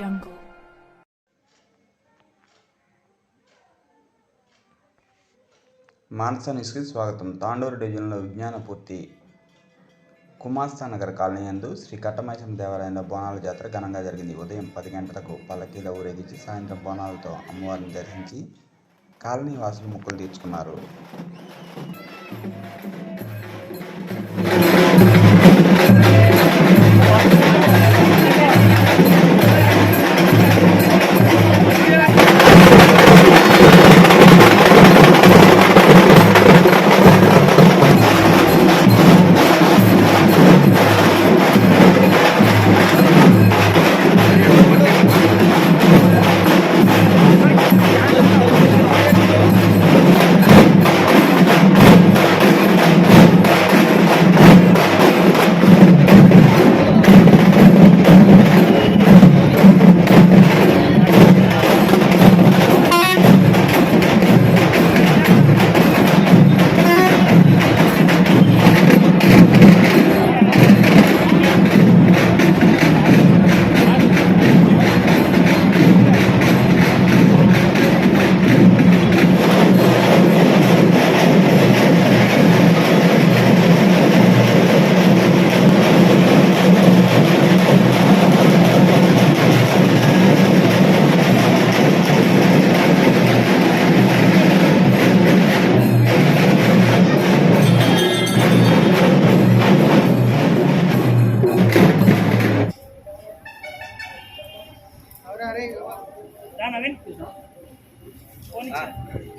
jungle. మానస న్యూస్కి స్వాగతం. తాండూరు డివిజన్లో విజ్ఞాన పూర్తి. కుమాస్తా కాలనీ యందు శ్రీ కట్టమైసం దేవాలయంలో బోనాల జాతర ఘనంగా జరిగింది. ఉదయం పది గంటలకు పల్లకీల ఊరేగించి సాయంత్రం బోనాలతో అమ్మవారిని దర్శించి కాలనీ వాసులు ముక్కులు తీర్చుకున్నారు.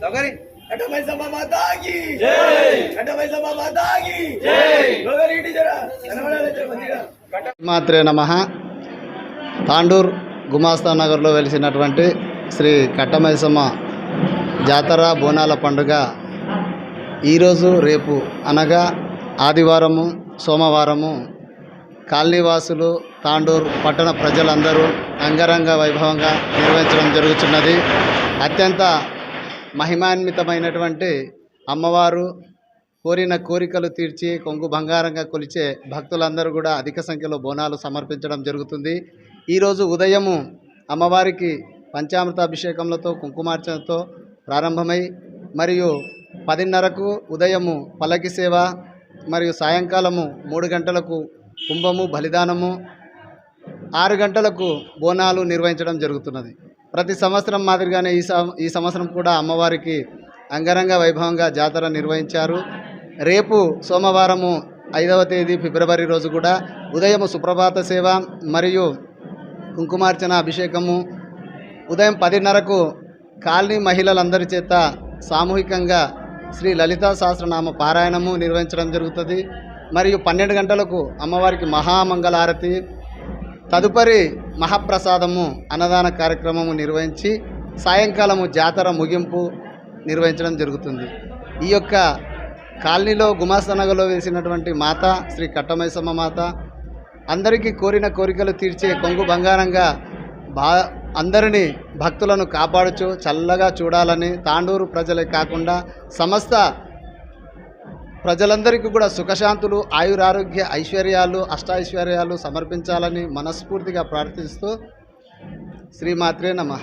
సౌకర్య. సభ మాతాకి సభ మాతాకి మాత్రే నమ. తాండూర్ గుమాస్తా నగర్లో వెలిసినటువంటి శ్రీ కట్టమైసమ్మ జాతర బోనాల పండుగ ఈరోజు రేపు అనగా ఆదివారము సోమవారము కాలనీవాసులు తాండూరు పట్టణ ప్రజలందరూ అంగరంగ వైభవంగా నిర్వహించడం జరుగుతున్నది అత్యంత మహిమాన్వితమైనటువంటి అమ్మవారు కోరిన కోరికలు తీర్చి కొంగు బంగారంగా కొలిచే భక్తులందరూ కూడా అధిక సంఖ్యలో బోనాలు సమర్పించడం జరుగుతుంది. ఈరోజు ఉదయము అమ్మవారికి పంచామృత అభిషేకములతో కుంకుమార్చనతో ప్రారంభమై మరియు పదిన్నరకు ఉదయము పల్లకి సేవ మరియు సాయంకాలము మూడు గంటలకు కుంభము బలిదానము ఆరు గంటలకు బోనాలు నిర్వహించడం జరుగుతున్నది. ప్రతి సంవత్సరం మాదిరిగానే ఈ సం ఈ సంవత్సరం కూడా అమ్మవారికి అంగరంగ వైభవంగా జాతర నిర్వహించారు. రేపు సోమవారము ఐదవ తేదీ ఫిబ్రవరి రోజు కూడా ఉదయం సుప్రభాత సేవ మరియు కుంకుమార్చన అభిషేకము. ఉదయం పదిన్నరకు కాలనీ మహిళలందరి చేత సామూహికంగా శ్రీ లలితా సహస్రనామ పారాయణము నిర్వహించడం జరుగుతుంది. మరియు పన్నెండు గంటలకు అమ్మవారికి మహామంగళారతి తదుపరి మహాప్రసాదము అన్నదాన కార్యక్రమము నిర్వహించి సాయంకాలము జాతర ముగింపు నిర్వహించడం జరుగుతుంది. ఈ యొక్క కాలనీలో గుమాసనగలో వేసినటువంటి మాత శ్రీ కట్టమైసమ్మ మాత అందరికీ కోరిన కోరికలు తీర్చే కొంగు బంగారంగా బా అందరినీ భక్తులను కాపాడుచు చల్లగా చూడాలని తాండూరు ప్రజలే కాకుండా సమస్త ప్రజలందరికీ కూడా సుఖశాంతులు ఆయురారోగ్య ఐశ్వర్యాలు అష్టైశ్వర్యాలు సమర్పించాలని మనస్ఫూర్తిగా ప్రార్థిస్తూ శ్రీమాత్రే నమ